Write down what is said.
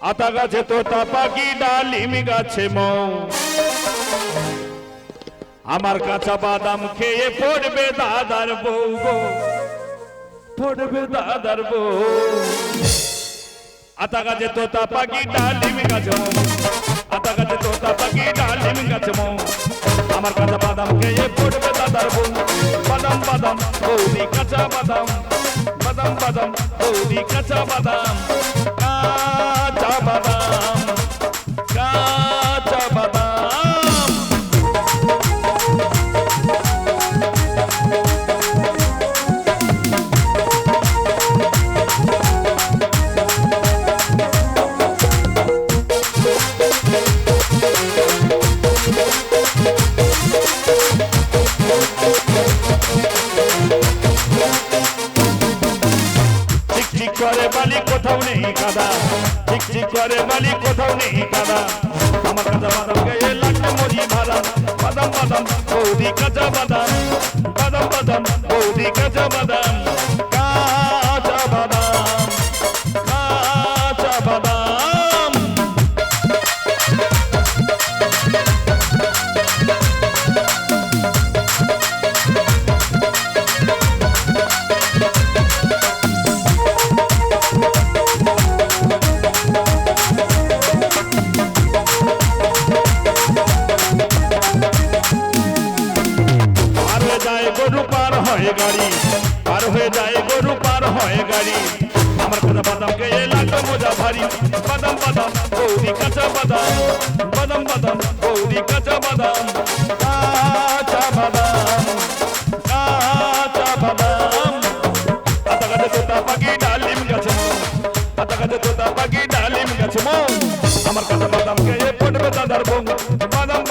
আতা গাছে তোতা পাখি, ডালিম গাছে মৌ। আমার কাঁচা বাদাম খেয়ে পড়বে দাদার বউ গো। পড়বে দাদার বউ। আতা গাছে তোতা পাখি, ডালিম গাছে মৌ। আতা গাছে তোতা পাখি, ডালিম গাছে মৌ। আমার কাঁচা বাদাম খেয়ে পড়বে দাদার বউ। বাদাম বাদাম, বৌদি কাঁচা বাদাম। বাদাম বাদাম, বৌদি কাঁচা বাদাম। করে বালি কোথাও নেই কাদা। ঠিক করে বালি কোথাও নেই কাদা। আমার কাঁচা বাদাম গায়ে লাগে মরি ভাড়া বাদাম বাদাম, বৌদি কাঁচা বাদাম। বাদাম বাদাম, বৌদি কাঁচা বাদাম। হয় গাড়ি পার হয়ে যায় গরু, পার হয় গাড়ি। আমার কাঁচা বাদাম খেয়ে লাগবে মজা ভারী। বাদাম বাদাম গৌরি কাঁচা বাদাম। বাদাম বাদাম গৌরি কাঁচা বাদাম। কাঁচা বাদাম কাঁচা বাদাম। আতা গাছে তোতা পাখি ডালিম গাছে। আতা গাছে তোতা পাখি ডালিম গাছে। আমার কাঁচা বাদাম খেয়ে পড়বে দাদার বউ। বাদাম